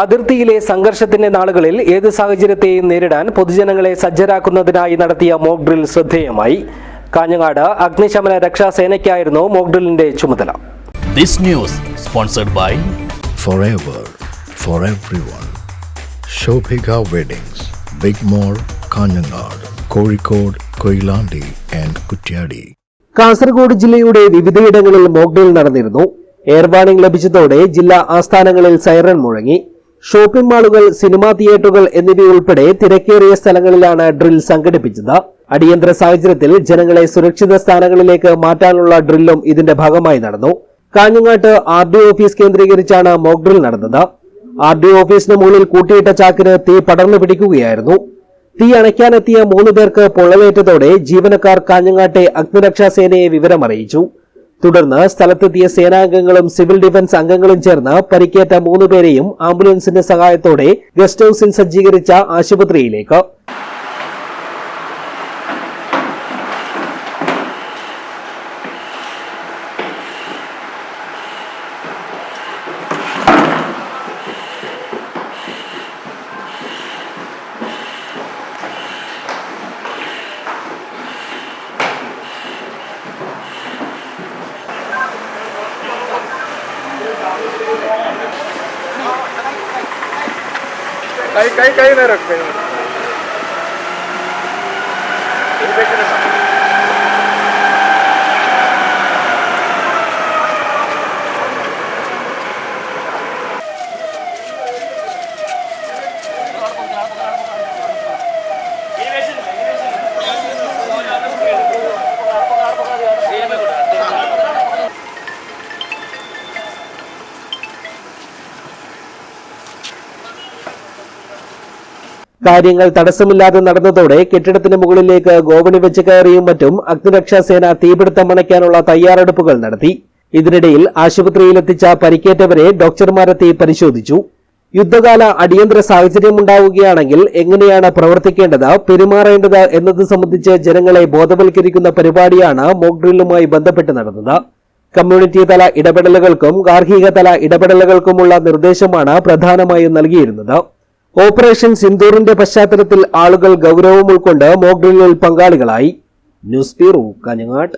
അതിർത്തിയിലെ സംഘർഷത്തിന്റെ നാളുകളിൽ ഏത് സാഹചര്യത്തെയും നേരിടാൻ പൊതുജനങ്ങളെ സജ്ജരാക്കുന്നതിനായി നടത്തിയ മോക് ഡ്രിൽ ശ്രദ്ധേയമായി കാഞ്ഞങ്ങാട് അഗ്നിശമന രക്ഷാസേനയ്ക്കായിരുന്നു മോക് ഡ്രില്ലിന്റെ ചുമതല This news sponsored by forever for everyone. Shobhika Weddings, Big Mall, Kanyanad, Kozhikode, Koilandi and Kutyadi. Kasaragod ജില്ലയുടെ വിവിധയിടങ്ങളിൽ മോക്ഡ്രിൽ നടന്നിരുന്നു എയർ വാണിംഗ് ലഭിച്ചതോടെ ജില്ലാ ആസ്ഥാനങ്ങളിൽ സൈറൺ മുഴങ്ങി ഷോപ്പിംഗ് മാളുകൾ സിനിമാ തിയേറ്ററുകൾ എന്നിവയുൾപ്പെടെ തിരക്കേറിയ സ്ഥലങ്ങളിലാണ് ഡ്രിൽ സംഘടിപ്പിച്ചത്. അടിയന്തര സാഹചര്യത്തിൽ ജനങ്ങളെ സുരക്ഷിത സ്ഥാനങ്ങളിലേക്ക് മാറ്റാനുള്ള ഡ്രില്ലും ഇതിന്റെ ഭാഗമായി നടന്നു. കാഞ്ഞങ്ങാട്ട് ആർ ഡി ഓഫീസ് കേന്ദ്രീകരിച്ചാണ് മോക് ഡ്രിൽ നടന്നത്. ആർ ഡി ഓഫീസിന് മുകളിൽ കൂട്ടിയിട്ട ചാക്കിന് തീ പടർന്നു പിടിക്കുകയായിരുന്നു. തീ അണയ്ക്കാനെത്തിയ മൂന്ന് പേർക്ക് പൊള്ളലേറ്റതോടെ ജീവനക്കാർ കാഞ്ഞങ്ങാട്ടെ അഗ്നിരക്ഷാ സേനയെ വിവരമറിയിച്ചു. തുടർന്ന് സ്ഥലത്തെത്തിയ സേനാംഗങ്ങളും സിവിൽ ഡിഫൻസ് അംഗങ്ങളും ചേർന്ന് പരിക്കേറ്റ മൂന്നുപേരെയും ആംബുലൻസിന്റെ സഹായത്തോടെ ഗസ്റ്റ് ഹൌസിൽ സജ്ജീകരിച്ച ആശുപത്രിയിലേക്ക്. काही काही काही नाही रक्त കാര്യങ്ങൾ തടസ്സമില്ലാതെ നടന്നതോടെ കെട്ടിടത്തിന് മുകളിലേക്ക് ഗോവണി വെച്ച് കയറിയും മറ്റും അഗ്നിരക്ഷാസേന തീപിടുത്തം അണയ്ക്കാനുള്ള തയ്യാറെടുപ്പുകൾ നടത്തി. ഇതിനിടയിൽ ആശുപത്രിയിലെത്തിച്ച പരിക്കേറ്റവരെ ഡോക്ടർമാരെത്തി പരിശോധിച്ചു. യുദ്ധകാല അടിയന്തര സാഹചര്യമുണ്ടാവുകയാണെങ്കിൽ എങ്ങനെയാണ് പ്രവർത്തിക്കേണ്ടത് പെരുമാറേണ്ടത് എന്നത് സംബന്ധിച്ച് ജനങ്ങളെ ബോധവൽക്കരിക്കുന്ന പരിപാടിയാണ് മോക്ഡ്രില്ലുമായി ബന്ധപ്പെട്ട് നടന്നത്. കമ്മ്യൂണിറ്റി തല ഇടപെടലുകൾക്കും ഗാർഹിക തല ഇടപെടലുകൾക്കുമുള്ള നിർദ്ദേശമാണ് പ്രധാനമായും നൽകിയിരുന്നത്. ഓപ്പറേഷൻ സിന്ദൂറിന്റെ പശ്ചാത്തലത്തിൽ ആളുകൾ ഗൗരവം ഉൾക്കൊണ്ട് മോക്ഡ്രില്ലിൽ പങ്കാളികളായി. News bureau Kanhangad